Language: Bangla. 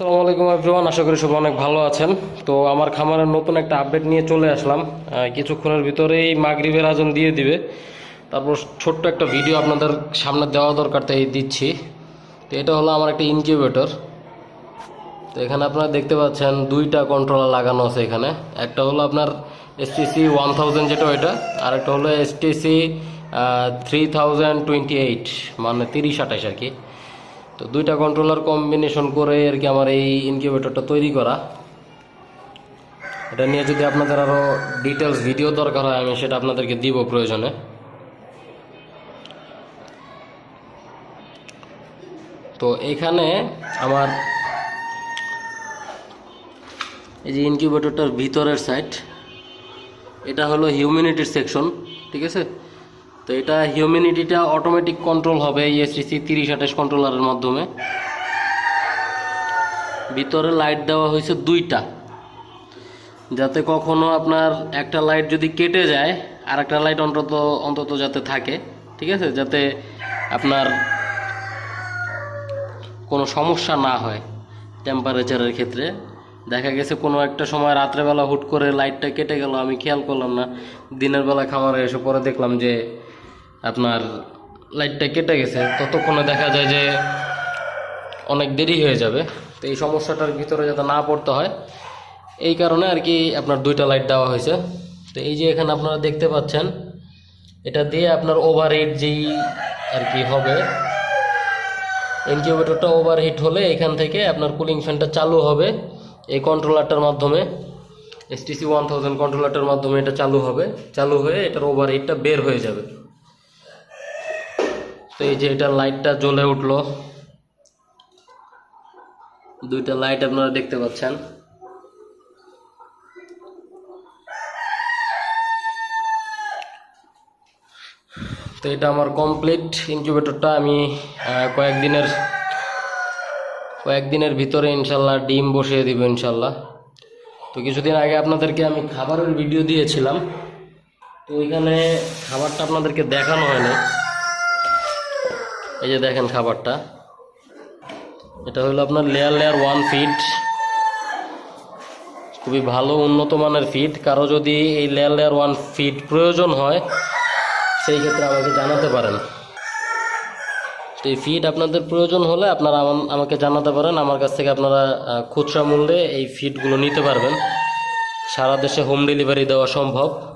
আসসালামু আলাইকুম এভরিওয়ান আশা করি সবাই অনেক ভালো আছেন। তো আমার খামারের নতুন একটা আপডেট নিয়ে চলে আসলাম। কিছুক্ষণের ভিতরেই মাগরিবের আয়োজন দিয়ে দিবে। তারপর ছোট্ট একটা ভিডিও আপনাদের সামনে দেওয়া দরকার, তাই দিচ্ছি। তো এটা হলো আমার একটা ইনকিউবেটর তো এখানে আপনারা দেখতে পাচ্ছেন দুইটা কন্ট্রোলার লাগানো আছে এখানে। একটা হলো আপনার এসটিসি ওয়ান থাউজেন্ড যেটা ওইটা, আর একটা হলো STC three thousand twenty eight মানে তিরিশ আঠাশ আর কি। তো দুইটা কন্ট্রোলার কম্বিনেশন করে আর কি আমার এই ইনকিউবেটরটা তৈরি করা। এটা নিয়ে যদি আপনাদের আরও ডিটেলস ভিডিও দরকার হয়, আমি সেটা আপনাদেরকে দিব প্রয়োজনে। তো এখানে আমার এই যে ইনকিউবেটরটার ভিতরের সাইড এটা হলো হিউম্যানিটির সেকশন ঠিক আছে? তো এটা হিউম্যানিটিটা অটোমেটিক কন্ট্রোল হবে এসটিসি তিরিশ আঠাশ কন্ট্রোলারের মাধ্যমে। ভিতরে লাইট দেওয়া হয়েছে দুইটা। যাতে কখনো আপনার একটা লাইট যদি কেটে যায় আর একটা লাইট অন্তত অন্তত যাতে থাকে, ঠিক আছে? যাতে আপনার কোনো সমস্যা না হয় টেম্পারেচারের ক্ষেত্রে। দেখা গেছে কোনো একটা সময় রাত্রেবেলা হুট করে লাইটটা কেটে গেল, আমি খেয়াল করলাম না। দিনের বেলা খামারে এসে পরে দেখলাম যে আপনার লাইটটা কেটে গেছে, ততক্ষণে দেখা যায় যে অনেক দেরি হয়ে যাবে। তো এই সমস্যাটার ভিতরে যাতে না পড়তে হয়, এই কারণে আর কি আপনার দুইটা লাইট দেওয়া হয়েছে। তো এই যে এখানে আপনারা দেখতে পাচ্ছেন, এটা দিয়ে আপনার ওভারহিট যেই আর কি হবে ইনকিউবেটরটা ওভারহিট হলে এখান থেকে আপনার কুলিং ফ্যানটা চালু হবে এই কন্ট্রোলারটার মাধ্যমে। এসটিসি ওয়ান থাউজেন্ড কন্ট্রোলারটার মাধ্যমে এটা চালু হবে, চালু হয়ে এটার ওভারহিটটা বের হয়ে যাবে। তো এই যে এটার লাইটটা জ্বলে উঠল। দুইটা লাইট আপনারা দেখতে পাচ্ছেন। তো এটা আমার কমপ্লিট ইনকিউবেটরটা। আমি কয়েকদিনের কয়েকদিনের ভিতরে ইনশাল্লাহ ডিম বসিয়ে দিব ইনশাল্লাহ। তো কিছুদিন আগে আপনাদেরকে আমি খাবারের ভিডিও দিয়েছিলাম। তো ওইখানে খাবারটা আপনাদেরকে দেখানো হয়নি। এই যে দেখেন খাবারটা। এটা হলো আপনার লেয়ার লেয়ার ওয়ান ফিট খুবই ভালো, উন্নত মানের ফিট কারও যদি এই লেয়ার লেয়ার ওয়ান ফিট প্রয়োজন হয়, সেই ক্ষেত্রে আমাকে জানাতে পারেন। এই ফিড আপনাদের প্রয়োজন হলে আপনারা আমা- আমাকে জানাতে পারেন। আমার কাছ থেকে আপনারা খুচরা মূল্যে এই ফিডগুলো নিতে পারবেন। সারা দেশে হোম ডেলিভারি দেওয়া সম্ভব।